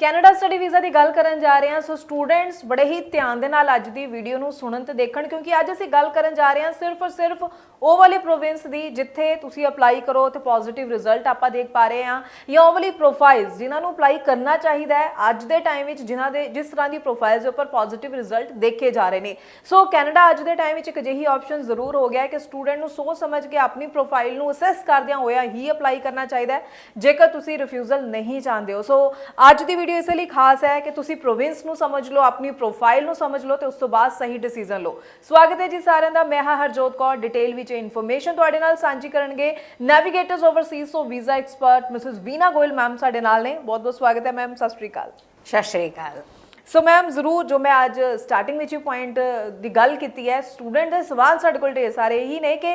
Canada study visa ਦੀ ਗੱਲ ਕਰਨ ਜਾ ਰਹੇ ਹਾਂ। ਸੋ ਸਟੂਡੈਂਟਸ, ਬੜੇ ਹੀ ਧਿਆਨ ਦੇ ਨਾਲ ਅੱਜ ਦੀ ਵੀਡੀਓ ਨੂੰ ਸੁਣਨ ਤੇ ਦੇਖਣ, ਕਿਉਂਕਿ ਅੱਜ ਅਸੀਂ ਗੱਲ ਕਰਨ ਜਾ ਰਹੇ ਹਾਂ ਸਿਰਫ ਔਰ ਸਿਰਫ ਉਹ ਵਾਲੀ ਪ੍ਰੋਵਿੰਸ ਦੀ, ਜਿੱਥੇ ਤੁਸੀਂ ਅਪਲਾਈ ਕਰੋ ਤੇ ਪੋਜ਼ਿਟਿਵ ਰਿਜ਼ਲਟ ਆਪਾਂ ਦੇਖ ਪਾ ਰਹੇ ਹਾਂ। ਜਾਂ ਉਹ ਵਾਲੀ ਪ੍ਰੋਫਾਈਲਸ ਜਿਨ੍ਹਾਂ ਨੂੰ ਅਪਲਾਈ ਕਰਨਾ ਚਾਹੀਦਾ ਹੈ ਅੱਜ ਦੇ ਟਾਈਮ ਵਿੱਚ, ਜਿਨ੍ਹਾਂ ਦੇ, ਜਿਸ ਤਰ੍ਹਾਂ ਦੀ ਪ੍ਰੋਫਾਈਲਸ ਦੇ ਉੱਪਰ ਪੋਜ਼ਿਟਿਵ ਰਿਜ਼ਲਟ ਦੇਖੇ ਜਾ ਰਹੇ ਨੇ। ਸੋ ਕੈਨੇਡਾ ਅੱਜ ਦੇ ਟਾਈਮ ਵਿੱਚ ਇੱਕ ਅਜਿਹੀ ਆਪਸ਼ਨ ਜ਼ਰੂਰ ਹੋ ਗਿਆ ਹੈ ਕਿ ਸਟੂਡੈਂਟ ਨੂੰ ਸੋਚ ਸਮਝ ਕੇ ਆਪਣੀ ਪ੍ਰੋਫਾਈਲ ਨੂੰ ਅਸੈਸ ਕਰਦਿਆਂ ਹੋਇਆ ਹੀ ਅਪਲਾਈ ਕਰਨਾ ਚਾਹੀਦਾ ਹੈ, ਜੇਕਰ ਤੁਸੀਂ ਰਿਫਿਊਜ਼ਲ ਨਹੀਂ ਚਾਹੁੰਦੇ ਹੋ। ਸੋ ਅੱਜ ਦੀ ਵੀਡੀਓ ਇਸ ਲਈ ਖਾਸ ਹੈ ਕਿ ਤੁਸੀਂ ਪ੍ਰੋਵਿੰਸ ਨੂੰ ਸਮਝ ਲਓ, ਆਪਣੀ ਪ੍ਰੋਫਾਈਲ ਨੂੰ ਸਮਝ ਲਓ ਤੇ ਉਸ ਤੋਂ ਬਾਅਦ ਸਹੀ ਡਿਸੀਜਨ ਲਓ। ਸਵਾਗਤ ਹੈ ਜੀ ਸਾਰਿਆਂ ਦਾ, ਮੈਂ ਹਾਂ ਹਰਜੋਤ ਕੌਰ। ਡਿਟੇਲ ਵਿੱਚ ਇਨਫੋਰਮੇਸ਼ਨ ਤੁਹਾਡੇ ਨਾਲ ਸਾਂਝੀ ਕਰਨਗੇ। Navigators Overseas so visa expert Mrs Veena Goel ma'am ਸਾਡੇ ਨਾਲ ਨੇ। ਬਹੁਤ ਬਹੁਤ ਸਵਾਗਤ ਹੈ ਮੈਮ, ਸਤਿ ਸ਼੍ਰੀ ਅਕਾਲ। ਸਤਿ ਸ਼੍ਰੀ ਅਕਾਲ। ਸੋ ਮੈਮ ਜ਼ਰੂਰ ਜੋ ਮੈਂ ਅੱਜ ਸਟਾਰਟਿੰਗ ਵਿੱਚ ਹੀ ਪੁਆਇੰਟ ਦੀ ਗੱਲ ਕੀਤੀ ਹੈ ਸਟੂਡੈਂਟ ਦੇ ਸਵਾਲ ਸਾਡੇ ਕੋਲ ਢੇਰ ਸਾਰੇ ਇਹੀ ਨੇ ਕਿ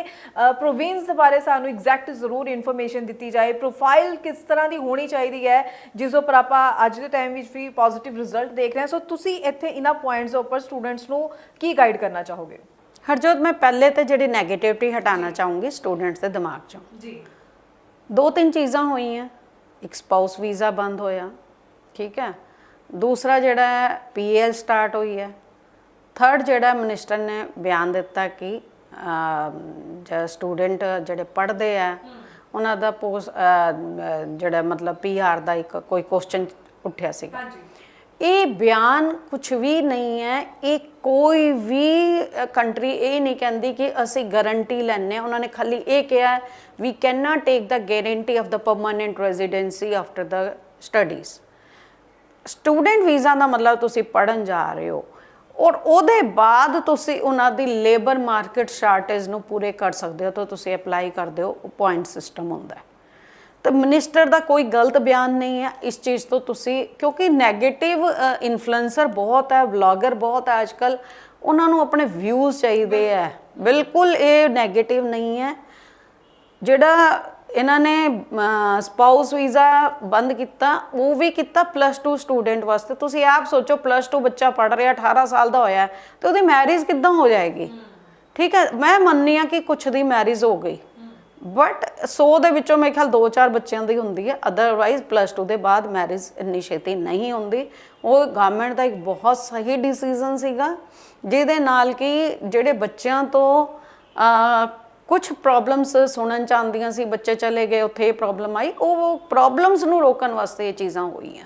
ਪ੍ਰੋਵਿੰਸ ਦੇ ਬਾਰੇ ਸਾਨੂੰ ਐਗਜ਼ੈਕਟ ਜ਼ਰੂਰ ਇਨਫੋਰਮੇਸ਼ਨ ਦਿੱਤੀ ਜਾਏ ਪ੍ਰੋਫਾਈਲ ਕਿਸ ਤਰ੍ਹਾਂ ਦੀ ਹੋਣੀ ਚਾਹੀਦੀ ਹੈ ਜਿਸ ਉੱਪਰ ਆਪਾਂ ਅੱਜ ਦੇ ਟਾਈਮ ਵਿੱਚ ਵੀ ਪੋਜ਼ਿਟਿਵ ਰਿਜ਼ਲਟ ਦੇਖ ਰਹੇ ਹਾਂ। ਸੋ ਤੁਸੀਂ ਇੱਥੇ ਇਹਨਾਂ ਪੁਆਇੰਟਸ ਉੱਪਰ ਸਟੂਡੈਂਟਸ ਨੂੰ ਕੀ ਗਾਈਡ ਕਰਨਾ ਚਾਹੋਗੇ? ਹਰਜੋਤ ਮੈਂ ਪਹਿਲੇ ਤੇ ਜਿਹੜੀ 네ਗੇਟਿਵਿਟੀ ਹਟਾਉਣਾ ਚਾਹੂੰਗੀ ਸਟੂਡੈਂਟਸ ਦੇ ਦਿਮਾਗ ਚੋਂ। ਜੀ। ਦੋ ਤਿੰਨ ਚੀਜ਼ਾਂ ਹੋਈਆਂ ਇੱਕ ਸਪਾਊਸ ਵੀਜ਼ਾ ਬੰਦ ਹੋਇਆ ਠੀਕ ਹੈ? ਦੂਸਰਾ ਜਿਹੜਾ ਪੀਐਲ ਸਟਾਰਟ ਹੋਈ ਹੈ। ਥਰਡ ਜਿਹੜਾ ਮਿਨਿਸਟਰ ਨੇ ਬਿਆਨ ਦਿੱਤਾ ਕਿ ਜਿਹੜਾ ਸਟੂਡੈਂਟ ਜਿਹੜੇ ਪੜ੍ਹਦੇ ਆ ਉਹਨਾਂ ਦਾ ਪੋਸ ਜਿਹੜਾ ਮਤਲਬ ਪੀਆਰ ਦਾ ਇੱਕ ਕੋਈ ਕੁਐਸਚਨ ਉੱਠਿਆ ਸੀਗਾ। ਹਾਂਜੀ। ਇਹ ਬਿਆਨ ਕੁਝ ਵੀ ਨਹੀਂ ਹੈ ਇਹ ਕੋਈ ਵੀ ਕੰਟਰੀ ਇਹ ਨਹੀਂ ਕਹਿੰਦੀ ਕਿ ਅਸੀਂ ਗਾਰੰਟੀ ਲੈਣੇ ਉਹਨਾਂ ਨੇ ਖਾਲੀ ਇਹ ਕਿਹਾ we can not take the guarantee of the permanent residency after the studies student visa ਦਾ ਮਤਲਬ ਤੁਸੀਂ ਪੜਨ ਜਾ ਰਹੇ ਹੋ ਔਰ ਉਹਦੇ ਬਾਅਦ ਤੁਸੀਂ ਉਹਨਾਂ ਦੀ ਲੇਬਰ ਮਾਰਕੀਟ ਸ਼ਾਰਟੇਜ ਨੂੰ ਪੂਰੇ ਕਰ ਸਕਦੇ ਹੋ ਤਾਂ ਤੁਸੀਂ ਅਪਲਾਈ ਕਰਦੇ ਹੋ ਪੁਆਇੰਟ ਸਿਸਟਮ ਹੁੰਦਾ ਹੈ। ਤਾਂ ਮਿਨਿਸਟਰ ਦਾ ਕੋਈ ਗਲਤ ਬਿਆਨ ਨਹੀਂ ਹੈ, ਇਸ ਚੀਜ਼ ਤੋਂ ਤੁਸੀਂ, ਕਿਉਂਕਿ 네ਗੇਟਿਵ ਇਨਫਲੂਐਂਸਰ ਬਹੁਤ ਹੈ ਵਲੌਗਰ ਬਹੁਤ ਹੈ ਅੱਜਕੱਲ ਉਹਨਾਂ ਨੂੰ ਆਪਣੇ ਵਿਊਜ਼ ਚਾਹੀਦੇ ਹੈ। ਬਿਲਕੁਲ ਇਹ 네ਗੇਟਿਵ ਨਹੀਂ ਹੈ। ਜਿਹੜਾ ਇਹਨਾਂ ਨੇ ਸਪਾਊਸ ਵੀਜ਼ਾ ਬੰਦ ਕੀਤਾ ਉਹ ਵੀ ਕੀਤਾ ਪਲੱਸ 2 ਸਟੂਡੈਂਟ ਵਾਸਤੇ। ਤੁਸੀਂ ਆਪ ਸੋਚੋ ਪਲੱਸ 2 ਬੱਚਾ ਪੜ ਰਿਹਾ 18 ਸਾਲ ਦਾ ਹੋਇਆ ਹੈ, ਤੇ ਉਹਦੀ ਮੈਰਿਜ ਕਿੱਦਾਂ ਹੋ ਜਾਏਗੀ? ਠੀਕ ਹੈ ਮੈਂ ਮੰਨਨੀ ਆ ਕਿ ਕੁਛ ਦੀ ਮੈਰਿਜ ਹੋ ਗਈ। ਬਟ 100 ਦੇ ਵਿੱਚੋਂ ਮੇਰੇ ਖਿਆਲ 2-4 ਬੱਚਿਆਂ ਦੀ ਹੁੰਦੀ ਹੈ ਅਦਰਵਾਈਜ਼ ਪਲੱਸ 2 ਦੇ ਬਾਅਦ ਮੈਰਿਜ ਇੰਨੀ ਛੇਤੀ ਨਹੀਂ ਹੁੰਦੀ। ਉਹ ਗਵਰਨਮੈਂਟ ਦਾ ਇੱਕ ਬਹੁਤ ਸਹੀ ਡਿਸੀਜਨ ਸੀਗਾ ਜਿਹਦੇ ਨਾਲ ਕਿ ਜਿਹੜੇ ਬੱਚਿਆਂ ਤੋਂ ਕੁਝ ਪ੍ਰੋਬਲਮਸ ਸੁਣਨ ਚ ਆਉਂਦੀਆਂ ਸੀ, ਬੱਚੇ ਚਲੇ ਗਏ, ਉੱਥੇ ਇਹ ਪ੍ਰੋਬਲਮ ਆਈ। ਉਹ ਪ੍ਰੋਬਲਮਸ ਨੂੰ ਰੋਕਣ ਵਾਸਤੇ ਇਹ ਚੀਜ਼ਾਂ ਹੋਈਆਂ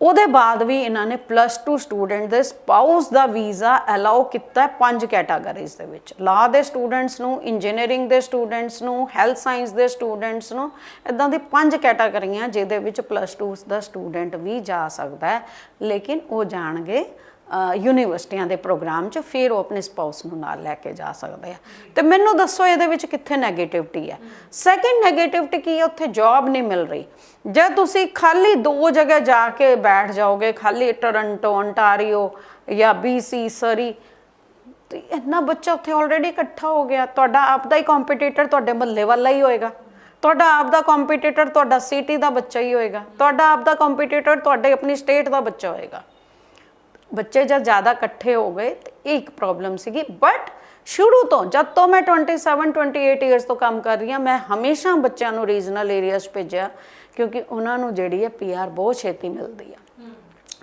ਉਹਦੇ ਬਾਅਦ ਵੀ ਇਹਨਾਂ ਨੇ ਪਲੱਸ 2 ਸਟੂਡੈਂਟ ਦੇ ਸਪਾਊਸ ਦਾ ਵੀਜ਼ਾ ਅਲਾਉ ਕੀਤਾ ਪੰਜ ਕੈਟਾਗਰੀਜ਼ ਦੇ ਵਿੱਚ। ਲਾ ਦੇ ਸਟੂਡੈਂਟਸ ਨੂੰ ਇੰਜੀਨੀਅਰਿੰਗ ਦੇ ਸਟੂਡੈਂਟਸ ਨੂੰ ਹੈਲਥ ਸਾਇੰਸ ਦੇ ਸਟੂਡੈਂਟਸ ਨੂੰ ਇਦਾਂ ਦੀ ਪੰਜ ਕੈਟਾਗਰੀਆਂ ਜਿਹਦੇ ਵਿੱਚ ਪਲੱਸ 2 ਦਾ ਸਟੂਡੈਂਟ ਵੀ ਜਾ ਸਕਦਾ ਹੈ। ਲੇਕਿਨ ਉਹ ਜਾਣਗੇ ਯੂਨੀਵਰਸਿਟੀਆਂ ਦੇ ਪ੍ਰੋਗਰਾਮ 'ਚ ਫਿਰ ਉਹ ਆਪਣੇ ਸਪਾਊਸ ਨੂੰ ਨਾਲ ਲੈ ਕੇ ਜਾ ਸਕਦੇ ਆ। ਤੇ ਮੈਨੂੰ ਦੱਸੋ ਇਹਦੇ ਵਿੱਚ ਕਿੱਥੇ 네ਗੇਟਿਵਿਟੀ ਹੈ। ਸੈਕੰਡ 네ਗੇਟਿਵਿਟੀ ਕੀ ਹੈ? ਉੱਥੇ ਜੌਬ ਨਹੀਂ ਮਿਲ ਰਹੀ। ਜੇ ਤੁਸੀਂ ਖਾਲੀ ਦੋ ਜਗ੍ਹਾ ਜਾ ਕੇ ਬੈਠ ਜਾਓਗੇ, ਖਾਲੀ ਟੋਰਾਂਟੋ ontario ਜਾਂ BC ਸਰੀ ਤੇ ਇੰਨਾ ਬੱਚਾ ਉੱਥੇ ਆਲਰੇਡੀ ਇਕੱਠਾ ਹੋ ਗਿਆ। ਤੁਹਾਡਾ ਆਪ ਦਾ ਹੀ ਕੰਪੀਟੀਟਰ ਤੁਹਾਡੇ ਮਹੱਲੇ ਵਾਲਾ ਹੀ ਹੋਏਗਾ। ਤੁਹਾਡਾ ਆਪ ਦਾ ਕੰਪੀਟੀਟਰ ਤੁਹਾਡਾ ਸਿਟੀ ਦਾ ਬੱਚਾ ਹੀ ਹੋਏਗਾ। ਤੁਹਾਡਾ ਆਪ ਦਾ ਕੰਪੀਟੀਟਰ ਤੁਹਾਡੇ ਆਪਣੀ ਸਟੇਟ ਦਾ ਬੱਚਾ ਹੋਏਗਾ। ਬੱਚੇ ਜਦ ਜ਼ਿਆਦਾ ਇਕੱਠੇ ਹੋ ਗਏ ਤੇ ਇਹ ਇੱਕ ਪ੍ਰੋਬਲਮ ਸੀਗੀ। ਬਟ ਸ਼ੁਰੂ ਤੋਂ ਜਦ ਤੋਂ ਮੈਂ 27 28 ਇਅਰਸ ਤੋਂ ਕੰਮ ਕਰ ਰਹੀ ਹਾਂ ਮੈਂ ਹਮੇਸ਼ਾ ਬੱਚਿਆਂ ਨੂੰ ਰੀਜਨਲ ਏਰੀਆਜ਼ ਭੇਜਿਆ ਕਿਉਂਕਿ ਉਹਨਾਂ ਨੂੰ ਜਿਹੜੀ ਹੈ ਪੀਆਰ ਬਹੁਤ ਛੇਤੀ ਮਿਲਦੀ ਆ।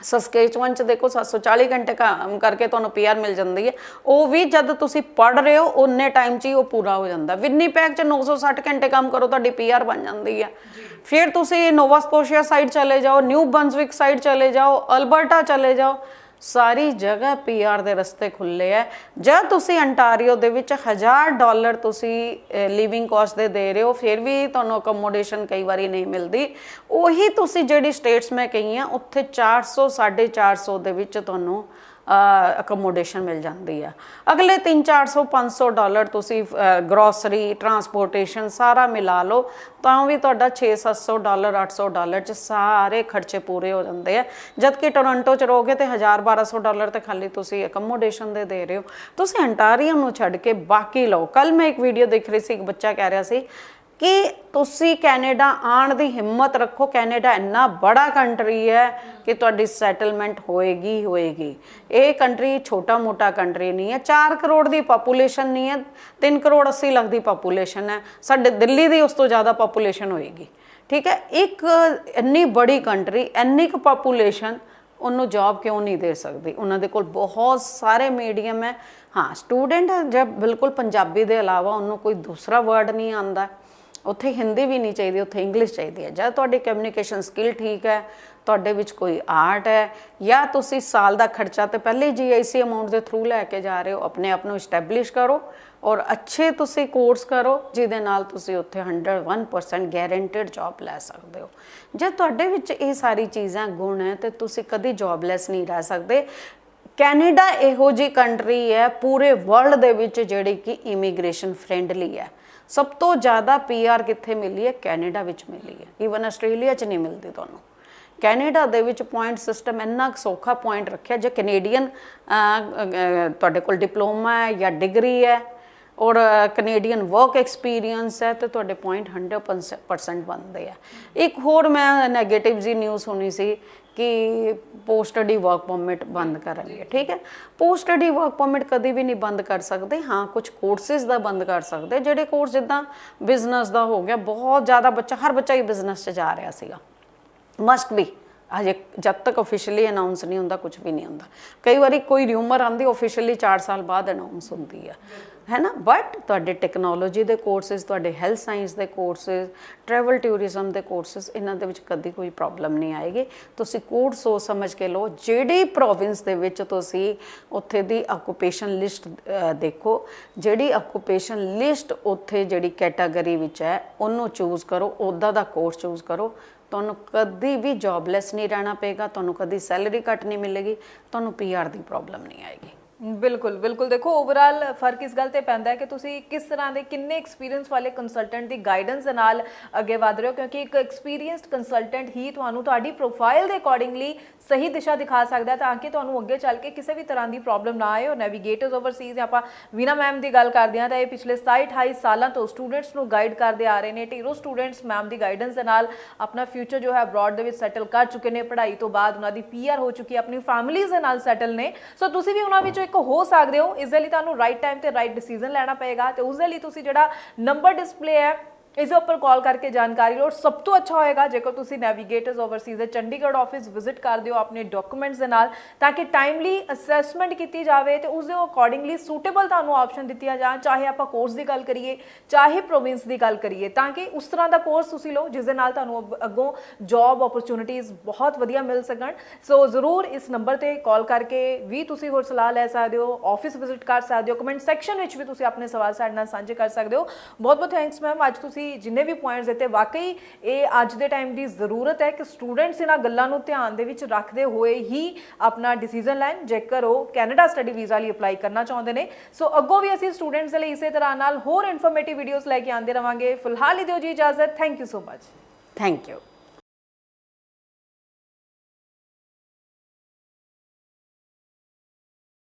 ਸਸਕੇਚਵਨ ਚ ਦੇਖੋ 740 ਘੰਟੇ ਕੰਮ ਕਰਕੇ ਤੁਹਾਨੂੰ ਪੀਆਰ ਮਿਲ ਜਾਂਦੀ ਹੈ। ਉਹ ਵੀ ਜਦ ਤੁਸੀਂ ਪੜ ਰਹੇ ਹੋ ਉਨੇ ਟਾਈਮ 'ਚ ਹੀ ਉਹ ਪੂਰਾ ਹੋ ਜਾਂਦਾ। ਵਿਨੀਪੈਗ ਚ 960 ਘੰਟੇ ਕੰਮ ਕਰੋ ਤੁਹਾਡੀ ਪੀਆਰ ਬਣ ਜਾਂਦੀ ਹੈ ਫਿਰ ਤੁਸੀਂ ਨੋਵਾ ਸਕੋਸ਼ੀਆ ਸਾਈਡ ਚਲੇ ਜਾਓ ਨਿਊ ਬਨਸਵਿਕ ਸਾਈਡ ਚਲੇ ਜਾਓ ਅਲਬਰਟਾ ਚਲੇ ਜਾਓ। ਸਾਰੀ ਜਗ੍ਹਾ ਪੀਆਰ ਦੇ ਰਸਤੇ ਖੁੱਲੇ ਆ ਜਦ ਤੁਸੀਂ ਅੰਟਾਰੀਓ ਦੇ ਵਿੱਚ 1000 ਡਾਲਰ ਤੁਸੀਂ ਲਿਵਿੰਗ ਕਾਸਟ ਦੇ ਦੇ ਰਹੇ ਹੋ, ਫਿਰ ਵੀ ਤੁਹਾਨੂੰ ਅਕਮੋਡੇਸ਼ਨ ਕਈ ਵਾਰੀ ਨਹੀਂ ਮਿਲਦੀ। ਉਹੀ ਤੁਸੀਂ ਜਿਹੜੀ ਸਟੇਟਸ ਮੈਂ ਕਹੀ ਆ, ਉੱਥੇ 400 450 ਦੇ ਵਿੱਚ ਤੁਹਾਨੂੰ ਅਕਮੋਡੇਸ਼ਨ ਮਿਲ ਜਾਂਦੀ ਆ। ਅਗਲੇ 3 400 500 ਡਾਲਰ ਤੁਸੀਂ ਗਰੋਸਰੀ ਟਰਾਂਸਪੋਰਟੇਸ਼ਨ ਸਾਰਾ ਮਿਲਾ ਲਓ, ਤਾਂ ਵੀ ਤੁਹਾਡਾ 6 700 ਡਾਲਰ 800 ਡਾਲਰ ਚ ਸਾਰੇ ਖਰਚੇ ਪੂਰੇ ਹੋ ਜਾਂਦੇ ਆ। ਜਦ ਕਿ ਟੋਰਾਂਟੋ ਚ ਰਹੋਗੇ ਤੇ 1000 1200 ਡਾਲਰ ਤੇ ਖਾਲੀ ਤੁਸੀਂ ਅਕਮੋਡੇਸ਼ਨ ਦੇ ਦੇ ਰਹੇ ਹੋ। ਤੁਸੀਂ ਅੰਟਾਰੀਓ ਨੂੰ ਛੱਡ ਕੇ ਬਾਕੀ ਲਓ। ਕੱਲ ਮੈਂ ਇੱਕ ਵੀਡੀਓ ਦੇਖ ਰਹੀ ਸੀ, ਇੱਕ ਬੱਚਾ ਕਹਿ ਰਿਹਾ ਸੀ ਕਿ ਤੁਸੀਂ ਕੈਨੇਡਾ ਆਉਣ ਦੀ ਹਿੰਮਤ ਰੱਖੋ, ਕੈਨੇਡਾ ਇੰਨਾ ਬੜਾ ਕੰਟਰੀ ਹੈ ਕਿ ਤੁਹਾਡੀ ਸੈਟਲਮੈਂਟ ਹੋਏਗੀ ਹੋਏਗੀ। ਇਹ ਕੰਟਰੀ ਛੋਟਾ ਮੋਟਾ ਕੰਟਰੀ ਨਹੀਂ ਹੈ 4 ਕਰੋੜ ਦੀ ਪਾਪੂਲੇਸ਼ਨ ਨਹੀਂ ਹੈ 3 ਕਰੋੜ 80 ਲੱਖ ਦੀ ਪਾਪੂਲੇਸ਼ਨ ਹੈ। ਸਾਡੇ ਦਿੱਲੀ ਦੀ ਉਸ ਤੋਂ ਜ਼ਿਆਦਾ ਪਾਪੂਲੇਸ਼ਨ ਹੋਏਗੀ। ਠੀਕ ਹੈ, ਇੱਕ ਇੰਨੀ ਬੜੀ ਕੰਟਰੀ ਇੰਨੀ ਕੁ ਪਾਪੂਲੇਸ਼ਨ ਉਹਨੂੰ ਜੌਬ ਕਿਉਂ ਨਹੀਂ ਦੇ ਸਕਦੀ? ਉਹਨਾਂ ਦੇ ਕੋਲ ਬਹੁਤ ਸਾਰੇ ਮੀਡੀਅਮ ਹੈ। ਹਾਂ ਸਟੂਡੈਂਟ ਜਦ ਬਿਲਕੁਲ ਪੰਜਾਬੀ ਦੇ ਇਲਾਵਾ ਉਹਨੂੰ ਕੋਈ ਦੂਸਰਾ ਵਰਡ ਨਹੀਂ ਆਉਂਦਾ। ਉੱਥੇ ਹਿੰਦੀ ਵੀ ਨਹੀਂ ਚਾਹੀਦੀ, ਉੱਥੇ ਇੰਗਲਿਸ਼ ਚਾਹੀਦੀ ਹੈ। ਜਾਂ ਤੁਹਾਡੀ ਕਮਿਊਨੀਕੇਸ਼ਨ ਸਕਿੱਲ ਠੀਕ ਹੈ, ਤੁਹਾਡੇ ਵਿੱਚ ਕੋਈ ਆਰਟ ਹੈ, ਜਾਂ ਤੁਸੀਂ ਸਾਲ ਦਾ ਖਰਚਾ ਤੇ ਪਹਿਲੇ ਜੀਆਈਸੀ ਅਮਾਉਂਟ ਦੇ ਥਰੂ ਲੈ ਕੇ ਜਾ ਰਹੇ ਹੋ, ਆਪਣੇ ਆਪ ਨੂੰ ਐਸਟੈਬਲਿਸ਼ ਕਰੋ ਔਰ ਅੱਛੇ ਤੁਸੀਂ ਕੋਰਸ ਕਰੋ, ਜਿਹਦੇ ਨਾਲ ਤੁਸੀਂ ਉੱਥੇ 101% ਗੈਰੰਟੀਡ ਜੌਬ ਲੈ ਸਕਦੇ ਹੋ। ਜੇ ਤੁਹਾਡੇ ਵਿੱਚ ਇਹ ਸਾਰੀ ਚੀਜ਼ਾਂ ਗੁਣ ਹੈ, ਤੇ ਤੁਸੀਂ ਕਦੀ ਜੌਬਲੈਸ ਨਹੀਂ ਰਹਿ ਸਕਦੇ। ਕੈਨੇਡਾ ਇਹੋ ਜੀ ਕੰਟਰੀ ਹੈ, ਪੂਰੇ ਵਰਲਡ ਦੇ ਵਿੱਚ ਜਿਹੜੀ ਕਿ ਇਮੀਗ੍ਰੇਸ਼ਨ ਫ੍ਰੈਂਡਲੀ ਹੈ। ਸਭ ਤੋਂ ਜ਼ਿਆਦਾ ਪੀਆਰ ਕਿੱਥੇ ਮਿਲੀ ਹੈ? ਕੈਨੇਡਾ ਵਿੱਚ ਮਿਲੀ ਹੈ। ਈਵਨ ਆਸਟ੍ਰੇਲੀਆ 'ਚ ਨਹੀਂ ਮਿਲਦੀ ਤੁਹਾਨੂੰ। ਕੈਨੇਡਾ ਦੇ ਵਿੱਚ ਪੁਆਇੰਟ ਸਿਸਟਮ ਇੰਨਾ ਕੁ ਸੌਖਾ ਪੁਆਇੰਟ ਰੱਖਿਆ, ਜੇ ਕੈਨੇਡੀਅਨ ਤੁਹਾਡੇ ਕੋਲ ਡਿਪਲੋਮਾ ਹੈ ਜਾਂ ਡਿਗਰੀ ਹੈ ਔਰ ਕੈਨੇਡੀਅਨ ਵਰਕ ਐਕਸਪੀਰੀਅੰਸ ਹੈ, ਤੇ ਤੁਹਾਡੇ ਪੁਆਇੰਟ 100% ਬਣਦੇ ਆ। ਇੱਕ ਹੋਰ ਮੈਂ 네ਗੇਟਿਵ ਜੀ ਨਿਊਜ਼ ਸੁਣੀ ਸੀ ਕਿ ਪੋਸਟ ਸਟੱਡੀ ਵਰਕ ਪਰਮਿਟ ਬੰਦ ਕਰਨਗੇ ਠੀਕ ਹੈ? ਪੋਸਟ ਸਟੱਡੀ ਵਰਕ ਪਰਮਿਟ ਕਦੀ ਵੀ ਨਹੀਂ ਬੰਦ ਕਰ ਸਕਦੇ। ਹਾਂ ਕੁਝ ਕੋਰਸਿਸ ਦਾ ਬੰਦ ਕਰ ਸਕਦੇ। ਜਿਹੜੇ ਕੋਰਸ ਜਿੱਦਾਂ ਬਿਜ਼ਨਸ ਦਾ ਹੋ ਗਿਆ, ਬਹੁਤ ਜ਼ਿਆਦਾ ਬੱਚਾ, ਹਰ ਬੱਚਾ ਹੀ ਬਿਜ਼ਨਸ 'ਚ ਜਾ ਰਿਹਾ ਸੀਗਾ। ਮਸਟ ਬੀ ਅਜੇ ਜਦ ਤੱਕ ਅਫੀਸ਼ੀਅਲੀ ਅਨਾਉਂਸ ਨਹੀਂ ਹੁੰਦਾ ਕੁਝ ਵੀ ਨਹੀਂ ਹੁੰਦਾ। ਕਈ ਵਾਰੀ ਕੋਈ ਰਿਊਮਰ ਆਂਦੀ ਅਫੀਸ਼ੀਅਲੀ 4 ਸਾਲ ਬਾਅਦ ਅਨਾਉਂਸ ਹੁੰਦੀ ਹੈ ਹੈ ਨਾ ਬਟ ਤੁਹਾਡੇ ਟੈਕਨੋਲੋਜੀ ਦੇ ਕੋਰਸਸ ਤੁਹਾਡੇ ਹੈਲਥ ਸਾਇੰਸ ਦੇ ਕੋਰਸਸ ਟਰੈਵਲ ਟੂਰਿਜ਼ਮ ਦੇ ਕੋਰਸਸ ਇਹਨਾਂ ਦੇ ਵਿੱਚ ਕਦੀ ਕੋਈ ਪ੍ਰੋਬਲਮ ਨਹੀਂ ਆਏਗੀ। ਤੁਸੀਂ ਕੋਰਸ ਸੋਚ ਸਮਝ ਕੇ ਲਓ, ਜਿਹੜੀ ਪ੍ਰੋਵਿੰਸ ਦੇ ਵਿੱਚ ਤੁਸੀਂ ਉੱਥੇ ਦੀ ਆਕੂਪੇਸ਼ਨ ਲਿਸਟ ਦੇਖੋ। ਜਿਹੜੀ ਆਕੂਪੇਸ਼ਨ ਲਿਸਟ ਉੱਥੇ ਜਿਹੜੀ ਕੈਟਾਗਰੀ ਵਿੱਚ ਹੈ, ਉਹਨੂੰ ਚੂਜ਼ ਕਰੋ ਉਹਦਾ ਦਾ ਕੋਰਸ ਚੂਜ਼ ਕਰੋ। ਤੁਹਾਨੂੰ ਕਦੀ ਵੀ ਜੌਬਲੈਸ ਨਹੀਂ ਰਹਿਣਾ ਪਏਗਾ, ਤੁਹਾਨੂੰ ਕਦੀ ਸੈਲਰੀ ਘੱਟ ਨਹੀਂ ਮਿਲੇਗੀ, ਤੁਹਾਨੂੰ ਪੀਆਰ ਦੀ ਪ੍ਰੋਬਲਮ ਨਹੀਂ ਆਏਗੀ। ਬਿਲਕੁਲ ਬਿਲਕੁਲ। ਦੇਖੋ ਓਵਰਆਲ ਫ਼ਰਕ ਇਸ ਗੱਲ ਤੇ ਪੈਂਦਾ ਹੈ ਕਿ ਤੁਸੀਂ ਕਿਸ ਤਰ੍ਹਾਂ ਦੇ, ਕਿੰਨੇ ਐਕਸਪੀਰੀਅੰਸ ਵਾਲੇ ਕੰਸਲਟੈਂਟ ਦੀ ਗਾਈਡੈਂਸ ਦੇ ਨਾਲ ਅੱਗੇ ਵਧ ਰਹੇ ਹੋ, ਕਿਉਂਕਿ ਇੱਕ ਐਕਸਪੀਰੀਅੰਸਡ ਕੰਸਲਟੈਂਟ ਹੀ ਤੁਹਾਨੂੰ ਤੁਹਾਡੀ ਪ੍ਰੋਫਾਈਲ ਦੇ ਅਕੋਰਡਿੰਗਲੀ ਸਹੀ ਦਿਸ਼ਾ ਦਿਖਾ ਸਕਦਾ ਤਾਂ ਕਿ ਤੁਹਾਨੂੰ ਅੱਗੇ ਚੱਲ ਕੇ ਕਿਸੇ ਵੀ ਤਰ੍ਹਾਂ ਦੀ ਪ੍ਰੋਬਲਮ ਨਾ ਆਏ ਔਰ ਨੈਵੀਗੇਟਰਸ ਓਵਰਸੀਜ਼ ਆਪਾਂ ਵੀਨਾ ਮੈਮ ਦੀ ਗੱਲ ਕਰਦੇ ਹਾਂ, ਤਾਂ ਇਹ ਪਿਛਲੇ 27 28 ਸਾਲਾਂ ਤੋਂ ਸਟੂਡੈਂਟਸ ਨੂੰ ਗਾਈਡ ਕਰਦੇ ਆ ਰਹੇ ਨੇ। ਢੇਰੋਂ ਸਟੂਡੈਂਟਸ ਮੈਮ ਦੀ ਗਾਈਡੈਂਸ ਦੇ ਨਾਲ ਆਪਣਾ ਫਿਊਚਰ ਜੋ ਹੈ ਅਬਰਾਡ ਦੇ ਵਿੱਚ ਸੈਟਲ ਕਰ ਚੁੱਕੇ ਨੇ, ਪੜ੍ਹਾਈ ਤੋਂ ਬਾਅਦ ਉਹਨਾਂ ਦੀ ਪੀਆਰ ਹੋ ਚੁੱਕੀ ਹੈ, ਆਪਣੀ ਫੈਮਿਲੀਜ਼ ਦੇ ਨਾਲ ਸੈਟਲ ਨੇ। ਸੋ ਤੁਸੀਂ ਵੀ ਉਹਨਾਂ ਵਿੱਚੋਂ ਇੱਕ ਹੋ ਸਕਦੇ ਹੋ, ਇਸ ਦੇ ਲਈ ਤੁਹਾਨੂੰ ਰਾਈਟ ਟਾਈਮ ਤੇ ਰਾਈਟ ਡਿਸੀਜਨ ਲੈਣਾ ਪਏਗਾ ਤੇ ਉਸ ਦੇ ਲਈ ਤੁਸੀਂ ਜਿਹੜਾ ਨੰਬਰ ਡਿਸਪਲੇ ਹੈ ਇਸ ਦੇ ਉੱਪਰ ਕਾਲ ਕਰਕੇ ਜਾਣਕਾਰੀ ਲਓ। ਸਭ ਤੋਂ ਅੱਛਾ ਹੋਏਗਾ, ਜੇਕਰ ਤੁਸੀਂ ਨੈਵੀਗੇਟਰਸ ਓਵਰਸੀਜ਼ ਦੇ ਚੰਡੀਗੜ੍ਹ ਆਫਿਸ ਵਿਜ਼ਿਟ ਕਰਦੇ ਹੋ ਆਪਣੇ ਡਾਕੂਮੈਂਟਸ ਦੇ ਨਾਲ, ਤਾਂ ਕਿ ਟਾਈਮਲੀ ਅਸੈਸਮੈਂਟ ਕੀਤੀ ਜਾਵੇ ਤੇ ਉਸ ਦੇ ਅਕੋਰਡਿੰਗਲੀ ਸੂਟੇਬਲ ਤੁਹਾਨੂੰ ਆਪਸ਼ਨ ਦਿੱਤੀਆਂ ਜਾਣ, ਚਾਹੇ ਆਪਾਂ ਕੋਰਸ ਦੀ ਗੱਲ ਕਰੀਏ, ਚਾਹੇ ਪ੍ਰੋਵਿੰਸ ਦੀ ਗੱਲ ਕਰੀਏ, ਤਾਂ ਕਿ ਉਸ ਤਰ੍ਹਾਂ ਦਾ ਕੋਰਸ ਤੁਸੀਂ ਲਓ, ਜਿਸ ਦੇ ਨਾਲ ਤੁਹਾਨੂੰ ਅੱਗੋਂ ਜੌਬ ਓਪਰਚ्युनिटीज ਬਹੁਤ ਵਧੀਆ ਮਿਲ ਸਕਣ। ਸੋ ਜ਼ਰੂਰ ਇਸ ਨੰਬਰ ਤੇ ਕਾਲ ਕਰਕੇ ਵੀ ਤੁਸੀਂ ਹੋਰ ਸਲਾਹ ਲੈ ਸਕਦੇ ਹੋ ਆਫਿਸ ਵਿਜ਼ਿਟ ਕਰ ਸਕਦੇ ਹੋ ਕਮੈਂਟ ਸੈਕਸ਼ਨ ਵਿੱਚ ਵੀ ਤੁਸੀਂ ਆਪਣੇ ਸਵਾਲ ਸਾਡੇ ਨਾਲ ਸਾਂਝੇ ਕਰ ਸਕਦੇ ਹੋ। ਬਹੁਤ ਬਹੁਤ ਥੈਂਕਸ ਮੈਮ ਅੱਜ ਤੁਸੀਂ ਜਿੰਨੇ ਵੀ ਪੁਆਇੰਟਸ ਦਿੱਤੇ, ਵਾਕਈ ਇਹ ਅੱਜ ਦੇ ਟਾਈਮ ਦੀ ਜ਼ਰੂਰਤ ਹੈ ਕਿ ਸਟੂਡੈਂਟਸ ਇਹਨਾਂ ਗੱਲਾਂ ਨੂੰ ਧਿਆਨ ਦੇ ਵਿੱਚ ਰੱਖਦੇ ਹੋਏ ਹੀ ਆਪਣਾ ਡਿਸੀਜਨ ਲੈਣ, ਜੇਕਰ ਉਹ ਕੈਨੇਡਾ ਸਟੱਡੀ ਵੀਜ਼ਾ ਲਈ ਅਪਲਾਈ ਕਰਨਾ ਚਾਹੁੰਦੇ ਨੇ। ਸੋ ਅੱਗੋਂ ਵੀ ਅਸੀਂ ਸਟੂਡੈਂਟਸ ਦੇ ਲਈ ਇਸੇ ਤਰ੍ਹਾਂ ਨਾਲ ਹੋਰ ਇਨਫੋਰਮੇਟਿਵ ਵੀਡੀਓਜ਼ ਲੈ ਕੇ ਆਉਂਦੇ ਰਵਾਂਗੇ। ਫਿਲਹਾਲ ਹੀ ਦਿਓ ਜੀ ਇਜਾਜ਼ਤ। Thank you so much thank you